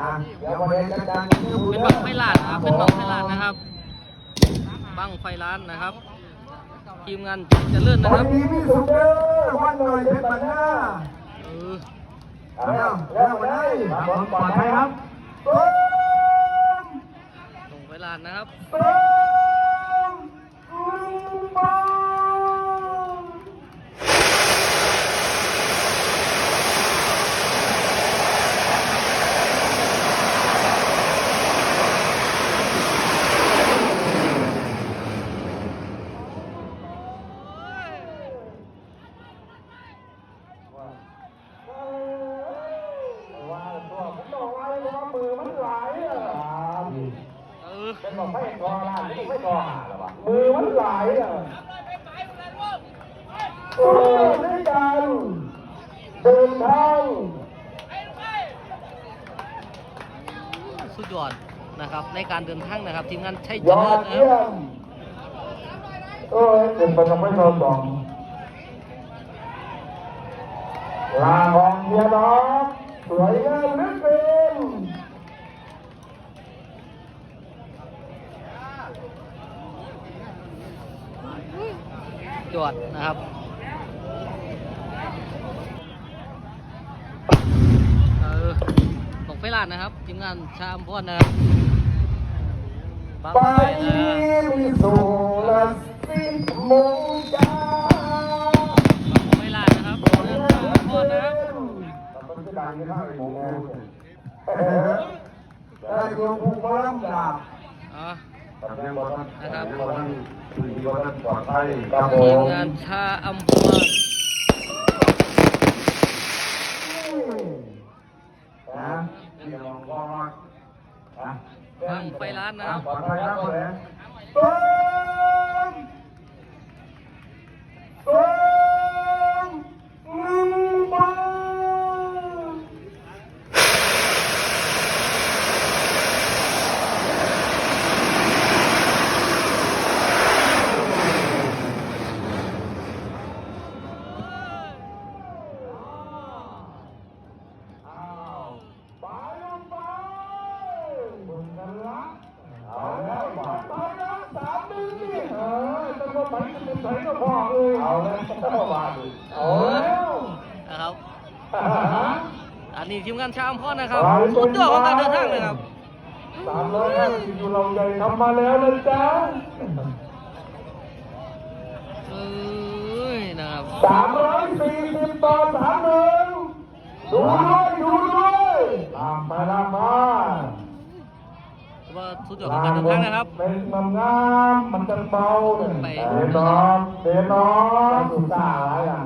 อะเดี๋ยววันนี้จะดังชื่อบุญเป็นบังไฟลานนะครับเป็นบังไฟลานนะครับ บังไฟล้านนะครับ ทีมงานเจะเลื่อนนะวัคนรับนี้มีสุดเด้อวันหน่อยเป็นปัญหาเออแล้วแล้ววันนี้ปลอดภัยครับตุ้มลงไฟลานนะครับ ตุ้มลุงบอล ว่าตัวผมบอกว่าเลยว่ามือมันไหลอะเป็นบอกไม่กอล่ะไม่กอหาหรอวะมือมันไหลอะโอ้ในการเดินทางสุดยอดนะครับ ในการเดินทางนะครับทีมงานใช้ยเจะอเลื่อนดเยี่ยมเอ้ยเป็นไปทำไม่นอนสอง ลาของเฮียน้องสวยงามเหลือเกินยอดนะครับเออลงไฟลานนะครับทีมงานชามพอนนะครับบังไปไฟนะมีสู่ละสิมงจ้า บังไฟลานนะครับเดินชามพอนนะครับ มันจะดังหมูแต่โยมผู้บ้านดาบอะนะครับปลอดภัยครับผทีมงานชาอัมพรนะเดี๋ยวลองมานะบังไฟล้านนะปลอดภัยครับผมตุ้มตุ้มลุงบอล อ้าวไปลงไปบุญกันละเอาแล้วมาไปนะสามหนึ่งนี่เอ อจะมาไปจะเป็นไสก็พอเอ้ยเอาแล้วเข้ามาดิเอาแล้วนะครับอ่าฮะอันนี้ทีมงานชาอัมพรนะครับสุดยอดของการเดินทางเลยครับสามร้อยห้าสิบอยู่เราใหญ่ทำมาแล้วนะจ๊ะเอ้ยนะครับสามร้อยสี่สิบต่อสามหนึ่งดูด้วยดูด้วยตามไปตามมา ว่าทุกอย่างการเดินทางนะครับเป็นนำงามมันจะเบาเนี่ยเตะน้องเตะน้องสุดสาวอะไรอะ